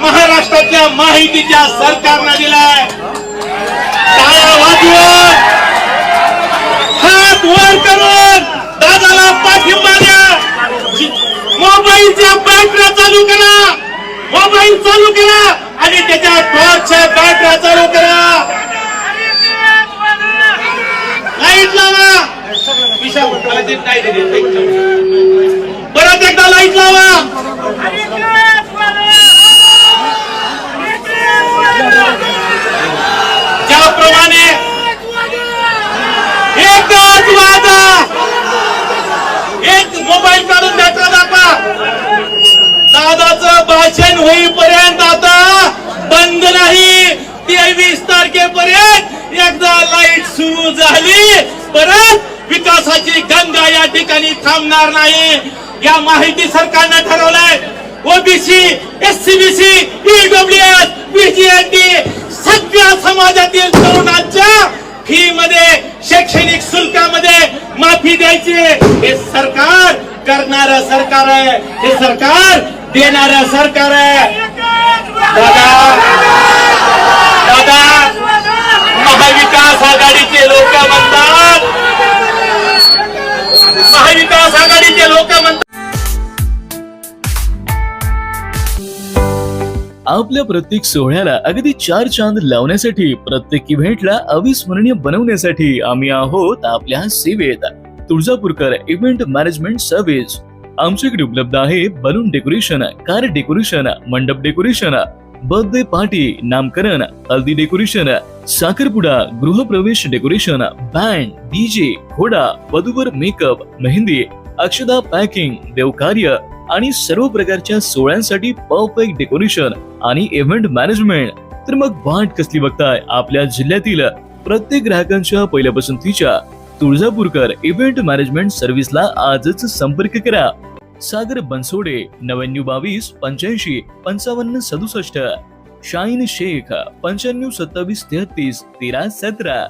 महाराष्ट्रातल्या माहितीच्या सरकारनं दिलाय. टाळ्या वाजवून हात वर करून दादाला पाठिंबा द्या. मोबाईलच्या बॅटऱ्या चालू करा. मोबाईल चालू करा आणि त्याच्या टॉर्चच्या बॅटऱ्या चालू करा. लाइट लावा. विशाल परत एकदा लाइट लावा. होईपर्यंत आता बंद नाही. तेवीस तारखेपर्यंत एकदा लाइट सुरू झाली. परत विकासाची गंगा या ठिकाणी थांबणार नाही. या माहिती सरकारनं ठरवलंय. ओबीसी एससीबीसी ईडब्ल्यूएस बीजीएनटी सगळ्या समाजातील तरुणांच्या फी मध्ये शैक्षणिक शुल्कामध्ये माफी द्यायची. हे सरकार करणार सरकार आहे. हे सरकार देणार सरकार आहे. दादा दादा महाविकास आघाडीचे लोक म्हणतात. महाविकास आघाडीचे लोक म्हणतात. आपल्या प्रत्येक सोहळ्याला अगदी चार चांद लावण्यासाठी प्रत्येक इव्हेंटला अविस्मरणीय बनवण्यासाठी आम्ही आहोत आपल्या सेवेत. तुळजापूरकर इव्हेंट मॅनेजमेंट सर्व्हिस आमच्याकडे उपलब्ध आहे balloon decoration car decoration mandap decoration birthday party नामकरण हल्दी डेकोरेशन साखरपुडा गृहप्रवेश डेकोरेशन बँड डीजे घोडा वधूवर मेकअप मेहंदी अक्षदा पॅकिंग देवकार्य आणि सर्व प्रकारच्या सोहळ्यांसाठी परफेक्ट डेकोरेशन आणि इव्हेंट मॅनेजमेंट तर मग वाट कसली बघताय आपल्या जिल्ह्यातील प्रत्येक ग्राहकांच्या पहिल्या पसंतीच्या तुळजापूरकर इव्हेंट मॅनेजमेंट सर्व्हिसला आजच संपर्क करा. सागर बनसोडे नव्याण्णव बावीस पंच्याऐंशी पंचावन्न सदुसष्ट. शाईन शेख पंच्याण्णव सत्तावीस तेहतीस तेरा सतरा.